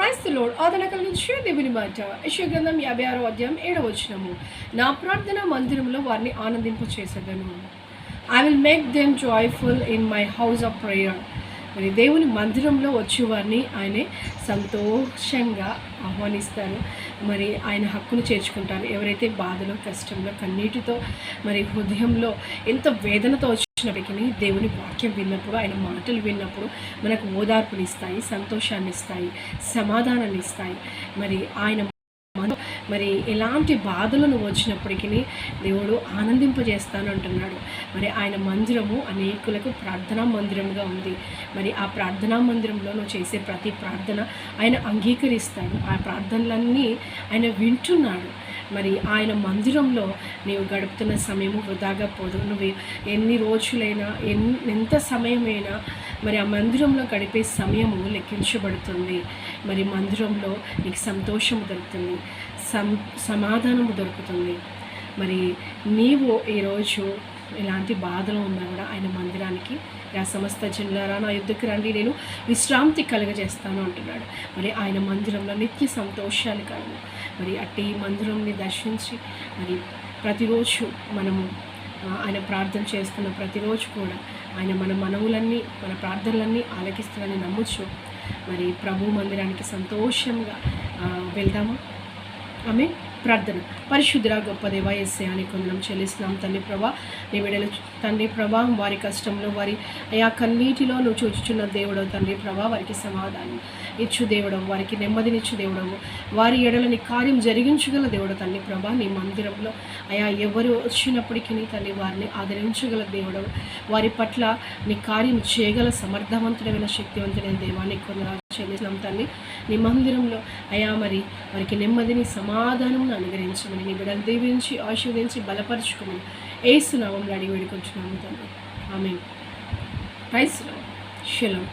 క్రైస్త load ఆదనకల నుంచి దేవుని మాట. యశగ్రంథం యాభై ఆరో అధ్యాయం ఏడవ వచ్చినము నా ప్రార్థన మందిరంలో వారిని ఆనందింప చేసేదను. I will make them joyful in my house of prayer మరి దేవుని మందిరంలో వచ్చి వారిని ఆయనే సంతోషంగా ఆహ్వానిస్తారు. మరి ఆయన హక్కును చేర్చుకుంటారు. ఎవరైతే బాధలో కష్టంలో కన్నీటితో మరి హృదయంలో ఎంత వేదనతో వచ్చినప్పటికీ దేవుని వాక్యం విన్నప్పుడు ఆయన మాటలు విన్నప్పుడు మనకు ఓదార్పునిస్తాయి సంతోషాన్ని ఇస్తాయి సమాధానాన్ని ఇస్తాయి మరి ఆయన మరి ఎలాంటి బాధలను వచ్చినప్పటికీ దేవుడు ఆనందింపజేస్తాను అంటున్నాడు. మరి ఆయన మందిరము అనేకులకు ప్రార్థనా మందిరంగా ఉంది. మరి ఆ ప్రార్థనా మందిరంలో నువ్వు చేసే ప్రతి ప్రార్థన ఆయన అంగీకరిస్తాడు. ఆ ప్రార్థనలన్నీ ఆయన వింటున్నాడు. మరి ఆయన మందిరంలో నీవు గడుపుతున్న సమయము వృధాగా పోదు. నువ్వు ఎన్ని రోజులైనా ఎన్ని ఎంత సమయమైనా మరి ఆ మందిరంలో గడిపే సమయము లెక్కించబడుతుంది. మరి మందిరంలో నీకు సంతోషము దొరుకుతుంది. సం సమాధానము దొరుకుతుంది. మరి నీవు ఈరోజు ఎలాంటి బాధలు ఉన్నా కూడా ఆయన మందిరానికి ఆ సమస్త జనులారా నా యుద్ధకు రండి నేను విశ్రాంతి కలుగజేస్తాను అంటున్నాడు. మరి ఆయన మందిరంలో నిత్య సంతోషాలు కలవు. మరి అట్టి మందిరంని దర్శించి మరి ప్రతిరోజు మనము ఆయన ప్రార్థన చేస్తున్న ప్రతిరోజు కూడా ఆయన మన మనవులన్నీ మన ప్రార్థనలన్నీ ఆలకిస్తారని నమ్మొచ్చు మరి ప్రభు మందిరానికి సంతోషంగా వెళ్దాము? ఆమె ప్రార్థన. పరిశుద్ధురా గొప్ప దేవ ఎస్సే అని కొందరం చెల్లిస్తున్నాం తండ్రి ప్రభా. నీ విడలు తండ్రి ప్రభా వారి కష్టంలో వారి అయా కన్నీటిలో నువ్వు చూచుచున్న దేవుడవు తండ్రి ప్రభా వారికి సమాధానం ఇచ్చు దేవుడవు వారికి నెమ్మదినిచ్చు దేవుడవు. వారి ఎడలని కార్యం జరిగించగల దేవుడు తండ్రి ప్రభా నీ మందిరంలో. అయా ఎవరు వచ్చినప్పటికీ నీ తల్లి వారిని ఆదరించగల దేవుడవు. వారి పట్ల నీ కార్యం చేయగల సమర్థవంతుడమైన శక్తివంతుడైన దేవాన్ని కొందరు క్షమించడం తల్లి నీ మందిరంలో అయా మరి వారికి నెమ్మదిని సమాధానం అనుగ్రహించమని నీ బిడ్డలు దీవించి ఆశీర్వదించి బలపరచుకోమని ఏసునామంలో అడిగి వేడుకొచ్చున్నాము తండ్రి. ఆమె ప్రైస్ శలం.